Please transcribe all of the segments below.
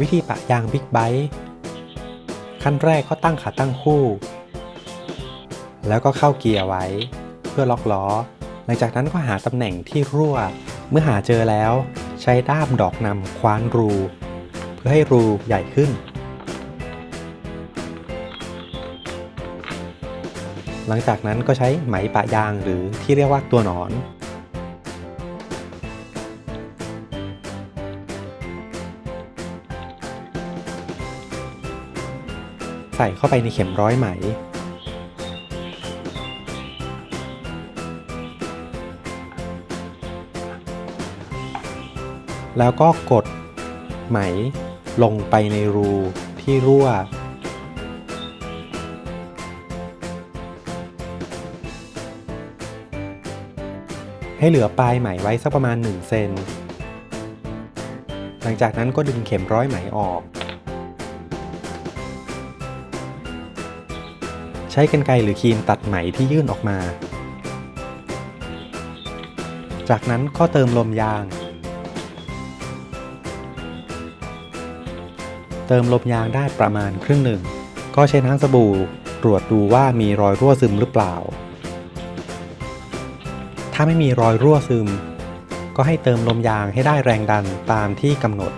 วิธีปะยางบิ๊กไบค์ขั้นแรกก็ตั้งขาตั้งคู่ แล้วก็เข้าเกียร์ไว้ เพื่อล็อกล้อ หลังจากนั้นก็หาตำแหน่งที่รั่ว เมื่อหาเจอแล้ว ใช้ด้ามดอกนำคว้านรู เพื่อให้รูใหญ่ขึ้น หลังจากนั้นก็ใช้ไหมปะยางหรือที่เรียกว่าตัวหนอน ใส่เข้าไปในเข็มร้อยไหม แล้วก็กดไหมลงไปในรูที่รั่ว ให้เหลือปลายไหมไว้สักประมาณ 1 เซน หลังจากนั้นก็ดึงเข็มร้อยไหมออก ช้กรรไกรหรือครีมตัดไหมที่ยื่นออกมา จากนั้นก็เติมลมยาง เติมลมยางได้ประมาณครึ่งหนึ่ง ก็ใช้น้ำสบู่ตรวจดูว่ามีรอยรั่วซึมหรือเปล่า ถ้าไม่มีรอยรั่วซึม ก็ให้เติมลมยางให้ได้แรงดันตามที่กำหนด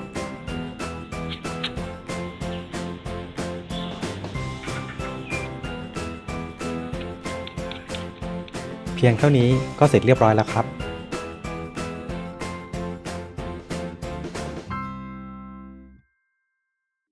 เพียงเท่านี้ก็เสร็จเรียบร้อยแล้วครับ